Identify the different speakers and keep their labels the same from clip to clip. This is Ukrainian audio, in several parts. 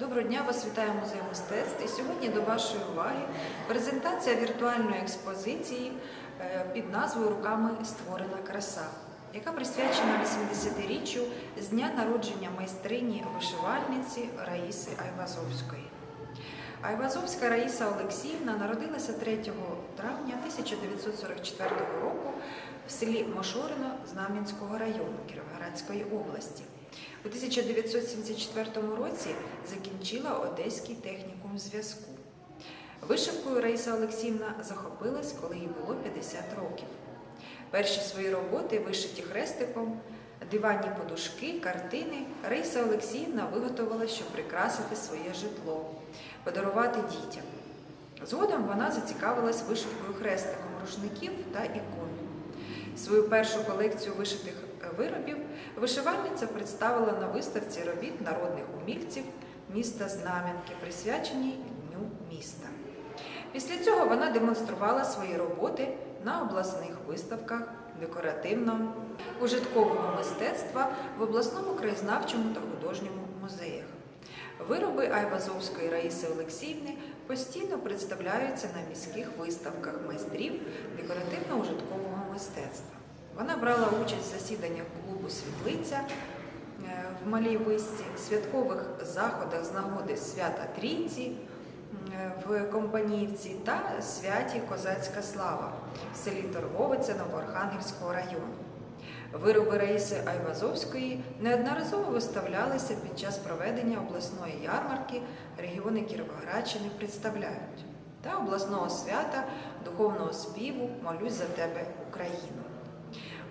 Speaker 1: Доброго дня, вас вітає музей мистецтв. І сьогодні до вашої уваги презентація віртуальної експозиції е, під назвою Руками створена краса, яка присвячена 80-річчю з дня народження майстрині вишивальниці Раїси Айвазовської. Айвазовська Раїса Олексіївна народилася 3 травня 1944 року в селі Мошорино Знам'янського району Кіровоградської області. У 1974 році закінчила Одеський технікум зв'язку. Вишивкою Раїса Олексіївна захопилась, коли їй було 50 років. Перші свої роботи, вишиті хрестиком, диванні подушки, картини, Раїса Олексіївна виготовила, щоб прикрасити своє житло, подарувати дітям. Згодом вона зацікавилась вишивкою хрестиком рушників та ікон. Свою першу колекцію вишитих виробів вишивальниця представила на виставці робіт народних умільців міста Знам'янки, присвяченій Дню міста. Після цього вона демонструвала свої роботи на обласних виставках декоративно-ужиткового мистецтва в обласному краєзнавчому та художньому музеях. Вироби Айвазовської Раїси Олексіївни постійно представляються на міських виставках майстрів декоративно-ужиткового мистецтва. Вона брала участь в засіданнях клубу Світлиця е, в Малій Висці, святкових заходах з нагоди свята Трійці в Компаніївці та святі Козацька Слава в селі Торговиця Новоархангельського району. Вироби Раїси Айвазовської неодноразово виставлялися під час проведення обласної ярмарки регіони Кіровоградщини представляють та обласного свята духовного співу Молюсь за тебе Україну.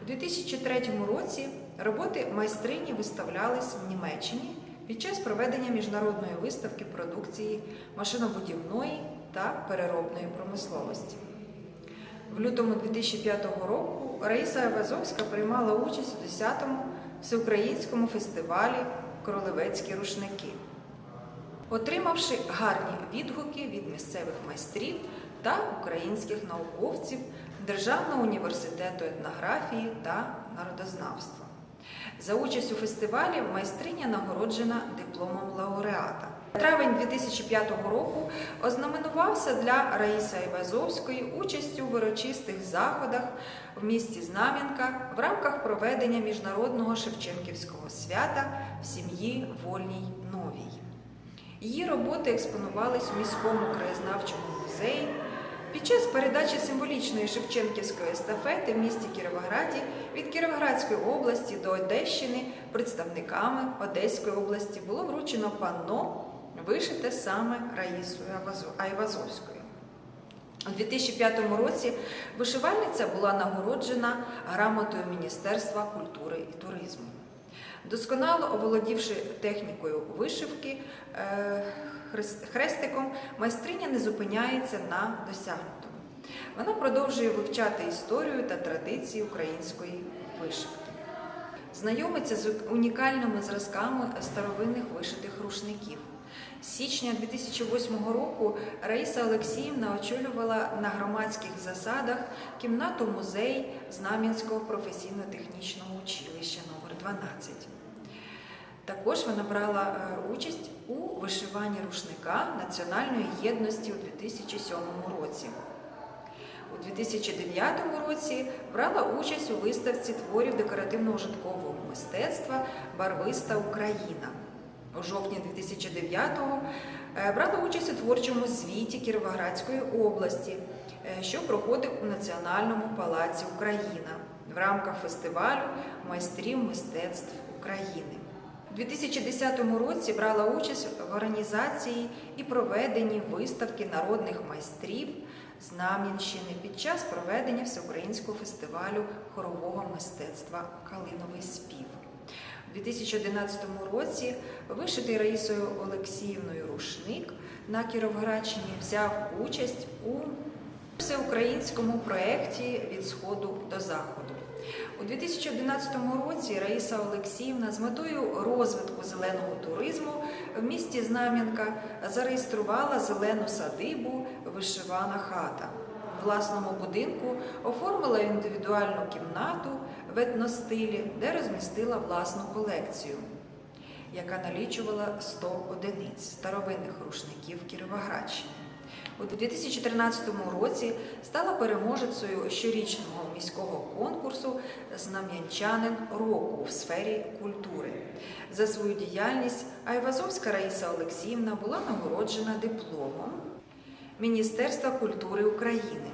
Speaker 1: У 2003 році роботи майстрині виставлялись в Німеччині під час проведення міжнародної виставки продукції машинобудівної та переробної промисловості. В лютому 2005 року Раїса Айвазовська приймала участь у 10-му всеукраїнському фестивалі Королевецькі рушники, отримавши гарні відгуки від місцевих майстрів та українських науковців Державного університету етнографії та народознавства. За участь у фестивалі майстриня нагороджена дипломом лауреата. Травень 2005 року ознаменувався для Раїси Айвазовської участю в урочистих заходах в місті Знам'янка в рамках проведення міжнародного Шевченківського свята в сім'ї Вольній Новій. Її роботи експонувались у міському краєзнавчому музеї. Під час передачі символічної Шевченківської естафети в місті Кіровограді від Кіровоградської області до Одещини представниками Одеської області було вручено панно, вишите саме Раїсою Айвазовською. У 2005 році вишивальниця була нагороджена грамотою Міністерства культури і туризму. Досконало оволодівши технікою вишивки е, хрестиком, майстриня не зупиняється на досягнутому. Вона продовжує вивчати історію та традиції української вишивки. Знайомиться з унікальними зразками старовинних вишитих рушників. З січня 2008 року Раїса Олексіївна очолювала на громадських засадах кімнату музей Знам'янського професійно-технічного училища номер 12 також вона брала участь у вишиванні рушника національної єдності у 2007 році. У 2009 році брала участь у виставці творів декоративно-ужиткового мистецтва Барвиста Україна. Жовтні 2009-го брала участь у творчому звіті Кіровоградської області, що проходив у Національному палаці Україна в рамках фестивалю майстрів мистецтв України. У 2010 році брала участь в організації і проведенні виставки народних майстрів Знам'янщини під час проведення всеукраїнського фестивалю хорового мистецтва Калиновий спів. У 2011 році вишитий Раїсою Олексіївною рушник на Кіровоградщині взяв участь у всеукраїнському проєкті від Сходу до Заходу. У 2011 році Раїса Олексіївна з метою розвитку зеленого туризму в місті Знам'янка зареєструвала зелену садибу Вишивана хата. В власному будинку оформила індивідуальну кімнату в етностилі, де розмістила власну колекцію. яка налічувала 100 одиниць старовинних рушників Кіровоградщини. У 2013 році стала переможецею щорічного міського конкурсу Знам'янчанин року в сфері культури. За свою діяльність Айвазовська Раїса Олексіївна була нагороджена дипломом Міністерства культури України,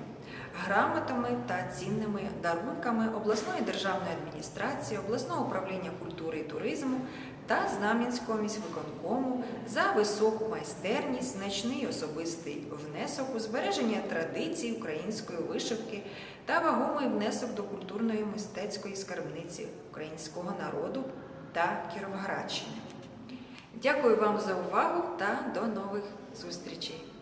Speaker 1: грамотами та цінними дарунками обласної державної адміністрації, обласного управління культури і туризму та Знам'янського міськвиконкому за високу майстерність, значний особистий внесок у збереження традицій української вишивки та вагомий внесок до культурної мистецької скарбниці українського народу та Кіровоградщини. Дякую вам за увагу та до нових зустрічей!